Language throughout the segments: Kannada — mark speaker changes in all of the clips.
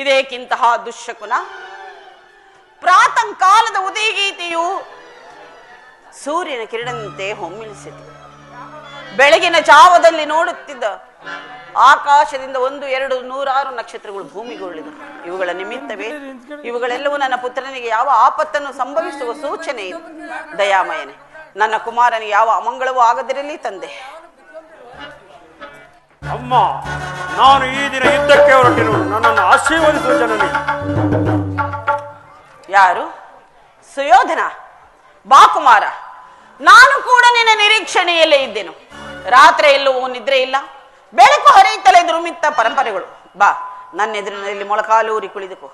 Speaker 1: ಇದೇಕಿಂತಹ ದುಶ್ಶಕುನ. ಪ್ರಾತಂಕಾಲದ ಉದಯಗೀತೆಯು ಸೂರ್ಯನ ಕಿರಣದಂತೆ ಹೊಮ್ಮಿಳಿಸಿತು. ಬೆಳಗಿನ ಜಾವದಲ್ಲಿ ನೋಡುತ್ತಿದ್ದ ಆಕಾಶದಿಂದ ಒಂದು, ಎರಡು, ನೂರಾರು ನಕ್ಷತ್ರಗಳು ಭೂಮಿಗೊಳ್ಳಿದವು. ಇವುಗಳ ನಿಮಿತ್ತವೇ ಇವುಗಳೆಲ್ಲವೂ ನನ್ನ ಪುತ್ರನಿಗೆ ಯಾವ ಆಪತ್ತನ್ನು ಸಂಭವಿಸುವ ಸೂಚನೆ ಇದೆ. ದಯಾಮಯನೆ, ನನ್ನ ಕುಮಾರನಿಗೆ ಯಾವ ಅಮಂಗಳವೂ ಆಗದಿರಲಿ ತಂದೆ.
Speaker 2: ಅಮ್ಮ, ನಾನು ಈ ದಿನ ಯುದ್ಧಕ್ಕೆ ಹೊರಟಿರು. ನನ್ನನ್ನು ಆಶೀರ್ವದಿಸುವ ಜನನಿ.
Speaker 1: ಯಾರು? ಸುಯೋಧನ? ಬಾ ಕುಮಾರ ನಾನು ಕೂಡ ನಿನ್ನ ನಿರೀಕ್ಷಣೆಯಲ್ಲೇ ಇದ್ದೇನು. ರಾತ್ರಿ ಎಲ್ಲವೂ ನಿದ್ರೆ ಇಲ್ಲ. ಬೆಳಕು ಹರಿಯುತ್ತಲೇ ದುರ್ಮಿತ್ತ ಪರಂಪರೆಗಳು. ಬಾ, ನನ್ನ ಎದುರಿನಲ್ಲಿ ಮೊಳಕಾಲೂರಿ ಕುಳಿದುಕೋ.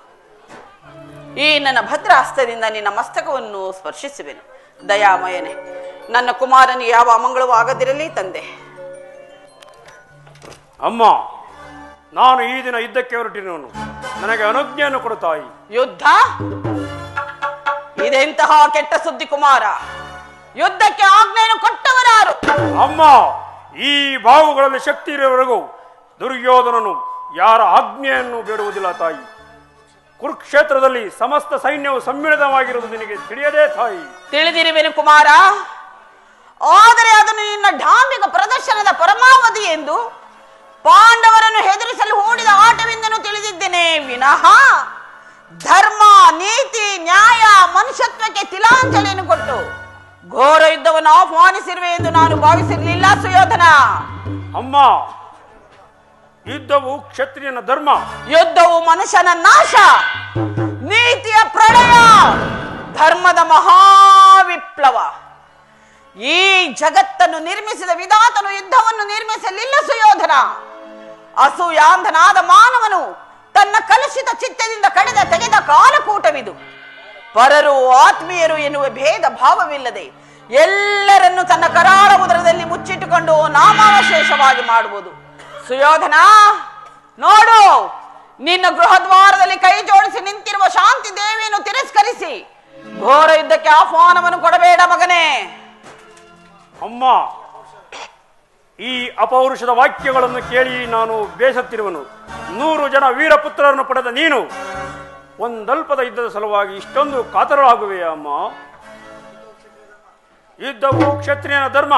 Speaker 1: ಈ ನನ್ನ ಭದ್ರ ಹಸ್ತದಿಂದ ನಿನ್ನ ಮಸ್ತಕವನ್ನು ಸ್ಪರ್ಶಿಸುವೆನು. ದಯಾಮಯನೆ, ನನ್ನ ಕುಮಾರನಿಗೆ ಯಾವ ಅಮಂಗಳವೂ ಆಗದಿರಲಿ ತಂದೆ.
Speaker 2: ಅಮ್ಮ ನಾನು ಈ ದಿನ ಯುದ್ಧಕ್ಕೆ ಹೊರಟಿರುವನು. ನನಗೆ ಅನುಜ್ಞೆಯನ್ನು ಕೊಡು ತಾಯಿ.
Speaker 1: ಯುದ್ಧ? ಇದೆಂತಹ ಕೆಟ್ಟ ಸುದ್ದಿ ಕುಮಾರ ಯುದ್ಧಕ್ಕೆ ಆಜ್ಞೆಯನ್ನು ಕೊಟ್ಟವರಾರು?
Speaker 2: ಅಮ್ಮ ಈ ಬಾವುಗಳಲ್ಲಿ ಶಕ್ತಿ ಇರುವವರೆಗೂ ದುರ್ಯೋಧನನು ಯಾರ ಆಜ್ಞೆಯನ್ನು ಬೇಡುವುದಿಲ್ಲ ತಾಯಿ. ಕುರುಕ್ಷೇತ್ರದಲ್ಲಿ ಸಮಸ್ತ ಸೈನ್ಯವು ಸಮ್ಮಿಳಿತವಾಗಿರುವುದು ನಿನಗೆ ತಿಳಿಯದೇ ತಾಯಿ.
Speaker 1: ತಿಳಿದಿರುವೆನು ಕುಮಾರ. ಆದರೆ ಅದನ್ನು ನಿನ್ನ ಢಾಂಬಿಕ ಪ್ರದರ್ಶನದ ಪರಮಾವಧಿ ಎಂದು ಪಾಂಡವರನ್ನು ಹೆದರಿಸಲು ಹೂಡಿದ ಆಟವೆಂದನು ತಿಳಿದಿದ್ದೇನೆ. ವಿನಃ ಧರ್ಮ ನೀತಿ ನ್ಯಾಯ ಮನುಷ್ಯತ್ವಕ್ಕೆ ತಿಲಾಂಜಲಿಯನ್ನು ಕೊಟ್ಟು ಘೋರ ಯುದ್ಧವನ್ನು ಆಹ್ವಾನಿಸಿರುವೆ ಎಂದು ನಾನು ಭಾವಿಸಿರಲಿಲ್ಲ ಸುಯೋಧನ.
Speaker 2: ಅಮ್ಮ ಯುದ್ಧವು ಕ್ಷತ್ರಿಯನ ಧರ್ಮ.
Speaker 1: ಯುದ್ಧವು ಮನುಷ್ಯನ ನಾಶ. ನೀತಿಯ ಪ್ರಳಯ. ಧರ್ಮದ ಮಹಾವಿಪ್ಲವ. ಈ ಜಗತ್ತನ್ನು ನಿರ್ಮಿಸಿದ ವಿಧಾತನು ಯುದ್ಧವನ್ನು ನಿರ್ಮಿಸಲಿಲ್ಲ, ಸುಯೋಧನ. ಅಸೂಯಾಂಧನಾದ ಮಾನವನು ತನ್ನ ಕಲುಷಿತ ಚಿತ್ತದಿಂದ ಕಡಿದ ತೆಗೆದ ಕಾಲಕೂಟವಿದು. ಪರರು ಆತ್ಮೀಯರು ಎನ್ನುವ ಭೇದ ಭಾವವಿಲ್ಲದೆ ಎಲ್ಲರನ್ನು ತನ್ನ ಕರಾಳ ಉದರದಲ್ಲಿ ಮುಚ್ಚಿಟ್ಟುಕೊಂಡು ನಾಮಾವಶೇಷವಾಗಿ ಮಾಡುವುದು. ಸುಯೋಧನ, ನೋಡು, ನಿನ್ನ ಗೃಹದ್ವಾರದಲ್ಲಿ ಕೈ ಜೋಡಿಸಿ ನಿಂತಿರುವ ಶಾಂತಿ ದೇವಿಯನ್ನು ತಿರಸ್ಕರಿಸಿ. ಘೋರ ಯುದ್ಧಕ್ಕೆ ಆಹ್ವಾನವನ್ನು ಕೊಡಬೇಡ ಮಗನೇ.
Speaker 2: ಅಮ್ಮ, ಈ ಅಪೌರುಷದ ವಾಕ್ಯಗಳನ್ನು ಕೇಳಿ ನಾನು ಬೇಸತ್ತಿರುವನು. ನೂರು ಜನ ವೀರಪುತ್ರರನ್ನು ಪಡೆದ ನೀನು, ಒಂದಲ್ಪದ ಯುದ್ಧದ ಸಲುವಾಗಿ ಇಷ್ಟೊಂದು ಕಾತರರಾಗುವೆ ಅಮ್ಮ. ಯುದ್ಧವು ಕ್ಷತ್ರಿಯನ ಧರ್ಮ,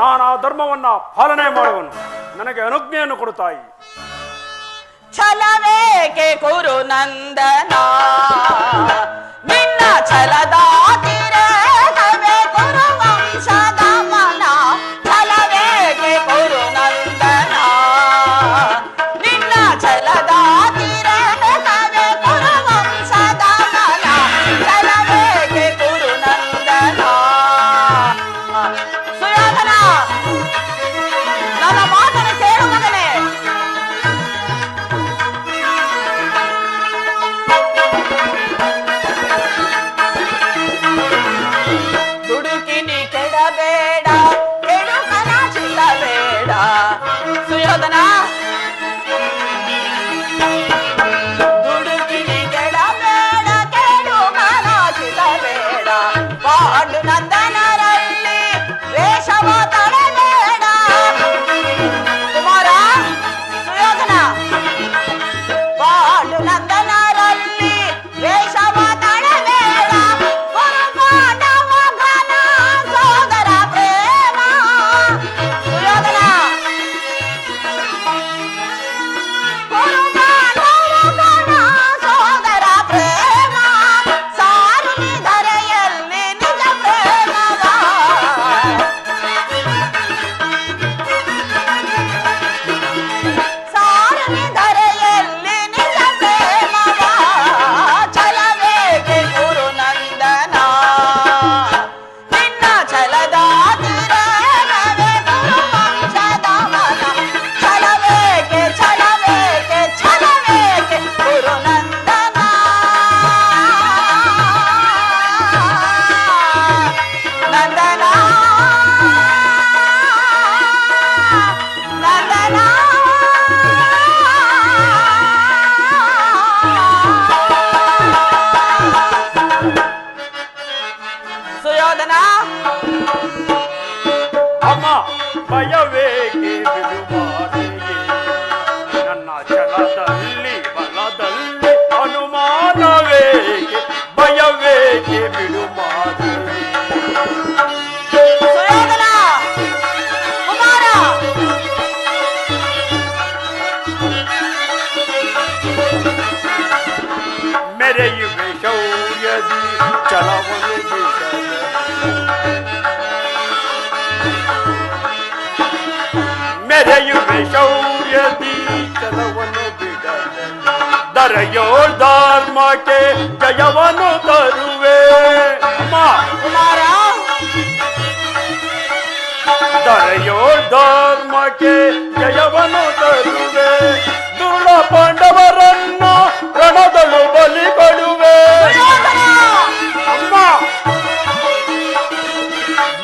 Speaker 2: ನಾನು ಆ ಧರ್ಮವನ್ನ ಪಾಲನೆ ಮಾಡುವನು. ನನಗೆ ಅನುಜ್ಞೆಯನ್ನು ಕೊಡುತ್ತಾಯಿ ತಾಯಿ.
Speaker 1: ಛಲವೇಕೆ ಕುರು ನಂದನ ನಿನ್ನ ಛಲದ
Speaker 2: ದರೆಯೋಳ್ ಧರ್ಮಕ್ಕೆ ಜಯವನ್ನು ತರುವೆ.
Speaker 1: ಕುಮಾರ
Speaker 2: ದರೆಯೋಳ್ ಧರ್ಮಕ್ಕೆ ಜಯವನ್ನು ತರುವೆ. ದುರ್ಣ ಪಾಂಡವರನ್ನ ರಣದಳು ಬಲಿ ಕೊಡುವೆ.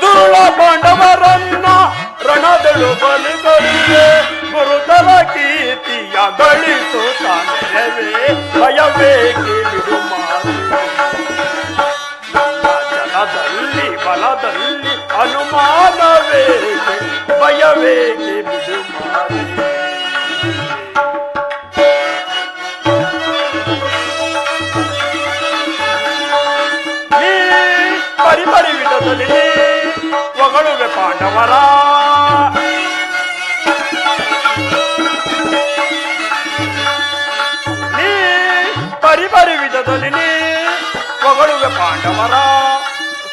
Speaker 2: ದುರ್ಣ ಪಾಂಡವರನ್ನ ರಣದಳು ಬಲಿ ಕೊಡುವೆ. ಗುರುತರ ಕೀರ್ತಿಯ ಗಳಿಸು ತಾನೆರವೇ ಭಯವೇಕೆ ಬಿಡು ಮಾತು ಜಲದಲ್ಲಿ ಬಲದಲ್ಲಿ ಅನುಮಾನವೇಕೆ ಭಯವೇಕೆ ಬಿಡು ಮಾರೆ. ನೀ ಪರಿಪರಿ ವಿಧದಲ್ಲಿ ಹೊಗಳುವೆ ಪಾಂಡವರ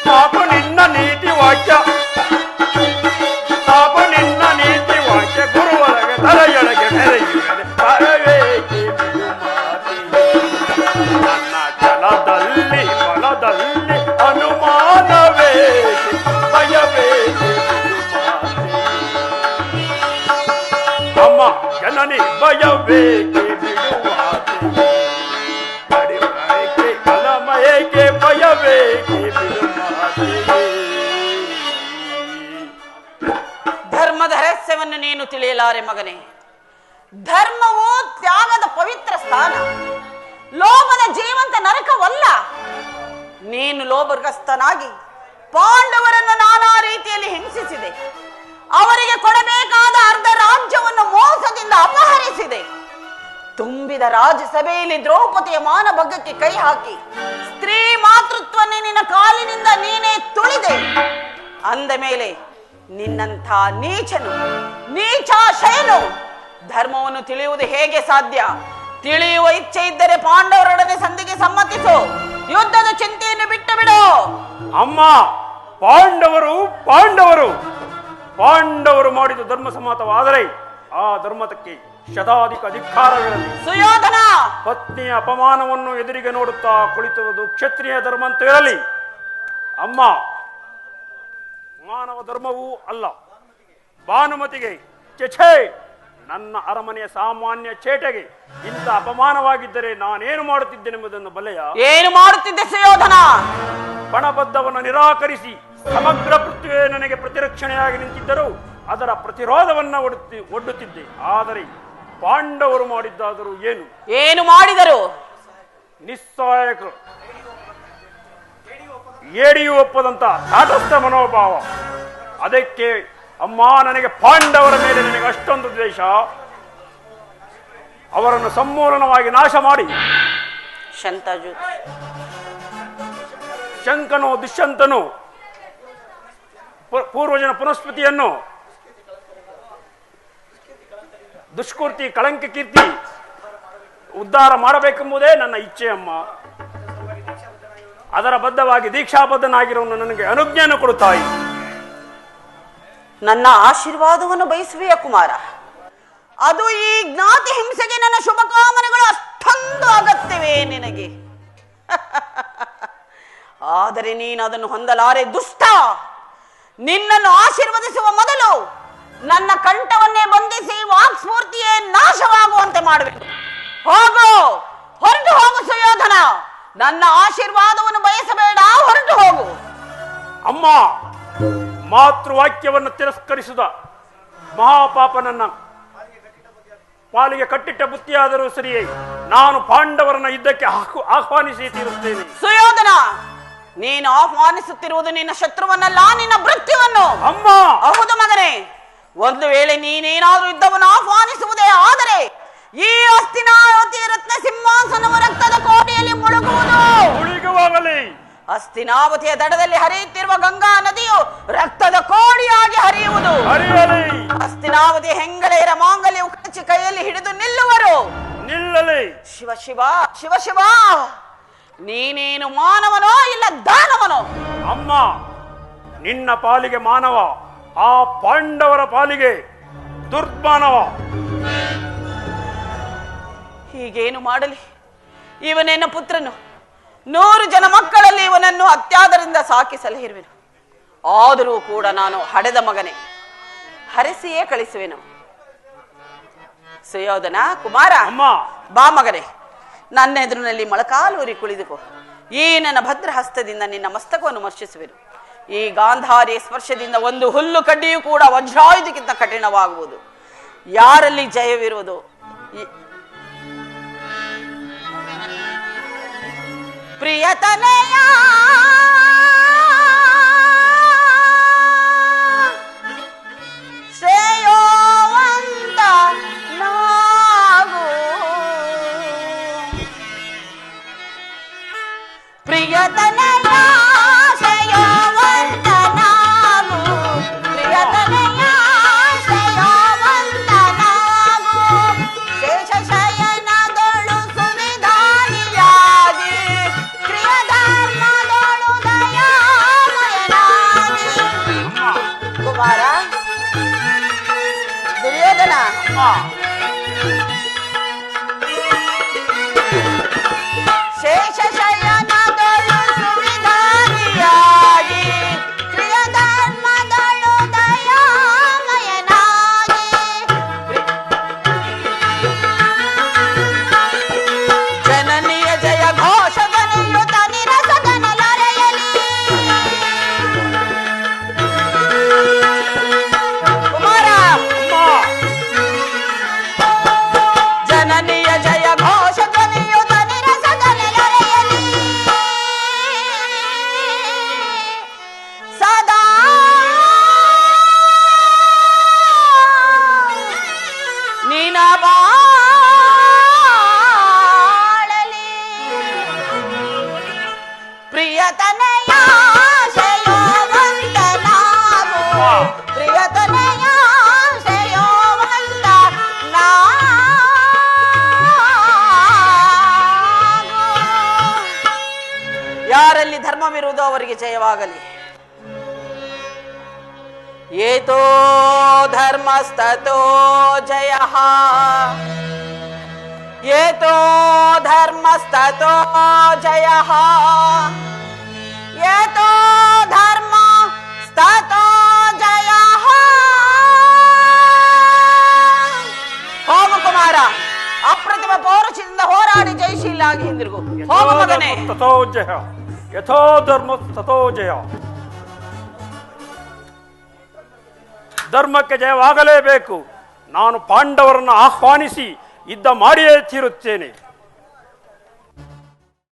Speaker 2: ಸಾಕು ನಿನ್ನ ನೀತಿ ವಾಕ್ಯ ಸಾಕು ನಿನ್ನ ನೀತಿ ವಾಕ್ಯ ಗುರುವೊಳಗೆ ತಲೆಯೊಳಗೆ ಮೆರೆಯುವೆ ತರವೇಕೆ ಬಿಡು ಮಾತೆ. ನನ್ನ ಜಲದಲ್ಲಿ ಬಲದಲ್ಲಿ ಅನುಮಾನವೇಕೆ ಭಯವೇಕೆ ಬಿಡು ಮಾತೆ. ಅಮ್ಮ ಜನನಿ ಭಯವೇಕೆ
Speaker 1: ತಿಳಿಯಲಾರೆ ಮಗನೇ, ಧರ್ಮವು ತ್ಯಾಗದ ಪವಿತ್ರ ಸ್ಥಾನ, ಲೋಭದ ಜೀವಂತ ನರಕವಲ್ಲ. ನೀನು ಲೋಭಗ್ರಸ್ತನಾಗಿ ಪಾಂಡವರನ್ನು ನಾನಾ ರೀತಿಯಲ್ಲಿ ಹಿಂಸಿಸಿದೆ. ಅವರಿಗೆ ಕೊಡಬೇಕಾದ ಅರ್ಧ ರಾಜ್ಯವನ್ನು ಮೋಸದಿಂದ ಅಪಹರಿಸಿದೆ. ತುಂಬಿದ ರಾಜ್ಯಸಭೆಯಲ್ಲಿ ದ್ರೌಪದಿಯ ಮಾನಭಂಗಕ್ಕೆ ಕೈ ಹಾಕಿ, ಸ್ತ್ರೀ ಮಾತೃತ್ವ ನಿನ್ನ ಕಾಲಿನಿಂದ ನೀನೇ ತುಳಿದೆ. ಅಂದ ಮೇಲೆ ನಿನ್ನಂಥ ನೀಚನು ನೀಚಾಶಯನು ಧರ್ಮವನ್ನು ತಿಳಿಯುವುದು ಹೇಗೆ ಸಾಧ್ಯ? ತಿಳಿಯುವ ಇಚ್ಛೆ ಇದ್ದರೆ ಪಾಂಡವರೊಡನೆ ಸಂಧಿಗೆ ಸಮ್ಮತಿಸು. ಯುದ್ಧದ ಚಿಂತೆಯನ್ನು ಬಿಟ್ಟು ಬಿಡು
Speaker 2: ಅಮ್ಮ ಪಾಂಡವರು ಪಾಂಡವರು. ಪಾಂಡವರು ಮಾಡಿದ ಧರ್ಮ ಸಮ್ಮತವಾದರೆ ಆ ಧರ್ಮತಕ್ಕೆ ಶತಾಧಿಕ ಅಧಿಕಾರಗಳಲ್ಲಿ
Speaker 1: ಸುಯೋಧನ!
Speaker 2: ಪತ್ನಿಯ ಅಪಮಾನವನ್ನು ಎದುರಿಗೆ ನೋಡುತ್ತಾ ಕುಳಿತಿರುವುದು ಕ್ಷತ್ರಿಯ ಧರ್ಮ ಅಂತ ಹೇಳಲಿ ಅಮ್ಮ ಮಾನವ ಧರ್ಮವೂ ಅಲ್ಲ. ಭಾನುಮತಿಗೆ ಚೆಛೆ ನನ್ನ ಅರಮನೆಯ ಸಾಮಾನ್ಯ ಚೇಟೆಗೆ ಇಂಥ ಅಪಮಾನವಾಗಿದ್ದರೆ ನಾನೇನು ಮಾಡುತ್ತಿದ್ದೇನೆಂಬುದನ್ನು ಬಲೆಯ
Speaker 1: ಏನು ಮಾಡುತ್ತಿದ್ದೆ ಸುಯೋಧನ?
Speaker 2: ಬಣಬದ್ಧವನ್ನು ನಿರಾಕರಿಸಿ ಸಮಗ್ರ ಪೃಥ್ವಿಯೇ ನನಗೆ ಪ್ರತಿರಕ್ಷಣೆಯಾಗಿ ನಿಂತಿದ್ದರೂ ಅದರ ಪ್ರತಿರೋಧವನ್ನ ಒಡ್ಡುತ್ತಿ ಒಡ್ಡುತ್ತಿದ್ದೆ. ಆದರೆ ಪಾಂಡವರು ಮಾಡಿದ್ದಾದರೂ ಏನು?
Speaker 1: ಏನು ಮಾಡಿದರು?
Speaker 2: ನಿಸ್ಸಹಾಯಕರು. ಏಡಿಯು ಒಪ್ಪದಂತ ತಾಟಸ್ಥ ಮನೋಭಾವ. ಅದಕ್ಕೆ ಅಮ್ಮ ನನಗೆ ಪಾಂಡವರ ಮೇಲೆ ನನಗೆ ಅಷ್ಟೊಂದು ದ್ವೇಷ. ಅವರನ್ನು ಸಂಪೂರ್ಣವಾಗಿ ನಾಶ ಮಾಡಿ.
Speaker 1: ಶಂತಾಜು.
Speaker 2: ಶಂಕನು ದುಷ್ಯಂತನು ಪೂರ್ವಜನ ಪುನಸ್ಮೃತಿಯನ್ನು ದುಷ್ಕೃತಿ ಕಳಂಕ ಕೀರ್ತಿ ಉದ್ಧಾರ ಮಾಡಬೇಕೆಂಬುದೇ ನನ್ನ ಇಚ್ಛೆ ಅಮ್ಮ. ಅದರ ಬದ್ಧವಾಗಿ ದೀಕ್ಷಾಬದ್ಧನಾಗಿರುವನು ನನಗೆ ಅನುಜ್ಞಾನ ಕೊಡುತ್ತಾಯಿ ತಾಯಿ.
Speaker 1: ನನ್ನ ಆಶೀರ್ವಾದವನ್ನು ಬಯಸುವೆಯ ಕುಮಾರ? ಅದು ಈ ಜ್ಞಾತಿ ಹಿಂಸೆಗೆ ನನ್ನ ಶುಭಕಾಮನೆಗಳು ಅಷ್ಟೊಂದು ಅಗತ್ಯವೇ ನಿನಗೆ. ಆದರೆ ನೀನು ಅದನ್ನು ಹೊಂದಲಾರೆ ದುಷ್ಟ. ನಿನ್ನನ್ನು ಆಶೀರ್ವದಿಸುವ ಮೊದಲು ನನ್ನ ಕಂಠವನ್ನೇ ಬಂಧಿಸಿ ವಾಕ್ಸ್ಫೂರ್ತಿಯೇ ನಾಶವಾಗುವಂತೆ ಮಾಡಬೇಕು ಹೋಗು, ಹೊರಟು ಹೋಗು ಸುಯೋಧನ. ನನ್ನ ಆಶೀರ್ವಾದವನ್ನು ಬಯಸಬೇಡ ಹೊರಟು ಹೋಗು.
Speaker 2: ಅಮ್ಮ ಮಾತೃವಾಕ್ಯವನ್ನು ತಿರಸ್ಕರಿಸಿದ ಮಹಾಪಾಪನನ್ನ ಪಾಲಿಗೆ ಕಟ್ಟಿಟ್ಟ ಬುತ್ತಿಯಾದರೂ ಸರಿಯೇ ನಾನು ಪಾಂಡವರನ್ನ ಯುದ್ಧಕ್ಕೆ ಆಹ್ವ- ಆಹ್ವಾನಿಸಿ ತೀರುತ್ತೇನೆ.
Speaker 1: ಸುಯೋಧನ ನೀನು ಆಹ್ವಾನಿಸುತ್ತಿರುವುದು ನಿನ್ನ ಶತ್ರುವನ್ನಲ್ಲ ನಿನ್ನ ಮೃತ್ಯುವನ್ನು
Speaker 2: ಅಮ್ಮ!
Speaker 1: ಹೌದು ಮಗನೇ ಒಂದು ವೇಳೆ ನೀನೇನಾದ್ರೂ ಯುದ್ಧವನ್ನು ಆಹ್ವಾನಿಸುವುದೇ ಆದರೆ ಈ ಅಸ್ತಿನಾವತಿ ರತ್ನ ಸಿಂಹಾಸನವ ರಕ್ತದ ಕೋಟೆಯಲ್ಲಿ ಮುಳುಗುವುದು. ಅಸ್ತಿನಾವತಿಯ ದಡದಲ್ಲಿ ಹರಿಯುತ್ತಿರುವ ಗಂಗಾ ನದಿಯು ರಕ್ತದ ಕೋಡಿಯಾಗಿ ಹರಿಯುವುದು. ಅಸ್ತಿನಾವತಿ ಹೆಂಗಳೆಯರ ಮಾಂಗಲ್ಯ ಕಚ್ಚಿ ಕೈಯಲ್ಲಿ ಹಿಡಿದು ನಿಲ್ಲುವರು.
Speaker 2: ನಿಲ್ಲಲಿ.
Speaker 1: ಶಿವ ಶಿವ ಶಿವ ಶಿವ. ನೀನೇನು ಮಾನವನೋ ಇಲ್ಲ ದಾನವನೋ?
Speaker 2: ಅಮ್ಮ ನಿನ್ನ ಪಾಲಿಗೆ ಮಾನವ ಆ ಪಾಂಡವರ ಪಾಲಿಗೆ ದುರ್ಮಾನವ.
Speaker 1: ಹೀಗೇನು ಮಾಡಲಿ? ಇವನೇನ ಪುತ್ರನು. ನೂರು ಜನ ಮಕ್ಕಳಲ್ಲಿ ಇವನನ್ನು ಅತ್ಯಾದರಿಂದ ಸಾಕಿ ಸಲಹಿರುವೆನು. ಆದರೂ ಕೂಡ ನಾನು ಹಡೆದ ಮಗನೇ. ಹರಿಸಿಯೇ ಕಳಿಸುವೆನು. ಸುಯೋಧನ ಕುಮಾರ
Speaker 2: ಅಮ್ಮ!
Speaker 1: ಬಾ ಮಗನೇ. ನನ್ನ ಎದುರಿನಲ್ಲಿ ಮೊಳಕಾಲೂರಿ ಕುಳಿದುಕೋ. ಈ ನನ್ನ ಭದ್ರ ಹಸ್ತದಿಂದ ನಿನ್ನ ಮಸ್ತಕವನ್ನು ಮರ್ಶಿಸುವೆನು ಈ ಗಾಂಧಾರಿ ಸ್ಪರ್ಶದಿಂದ ಒಂದು ಹುಲ್ಲು ಕಡ್ಡಿಯೂ ಕೂಡ ವಜ್ರಾಯುಧಕ್ಕಿಂತ ಕಠಿಣವಾಗುವುದು. ಯಾರಲ್ಲಿ ಜಯವಿರುವುದು? ಈ- ಧರ್ಮವಿರುವುದೋ ಅವರಿಗೆ ಜಯವಾಗಲಿ. ಏತೋ ಧರ್ಮಸ್ತೋ ಜಯ. ಏತೋ ಧರ್ಮಸ್ತೋ ಜಯ. ಏತೋ ಧರ್ಮ ಸ್ತೋ ಜಯ. ಹೋಗು ಕುಮಾರ ಅಪ್ರತಿಮ ಪೌರುಷದಿಂದ ಹೋರಾಡಿ ಜಯಶೀಲಾಗಿ ಹಿಂದಿರುಗು. ಹೋಗು ಮಗನೇ.
Speaker 2: ಯಥೋ ಧರ್ಮ ತಥೋ ಜಯ ಧರ್ಮಕ್ಕೆ ಜಯವಾಗಲೇಬೇಕು. ನಾನು ಪಾಂಡವರನ್ನು ಆಹ್ವಾನಿಸಿ ಯುದ್ಧ ಮಾಡಿಯೇ ತೀರುತ್ತೇನೆ.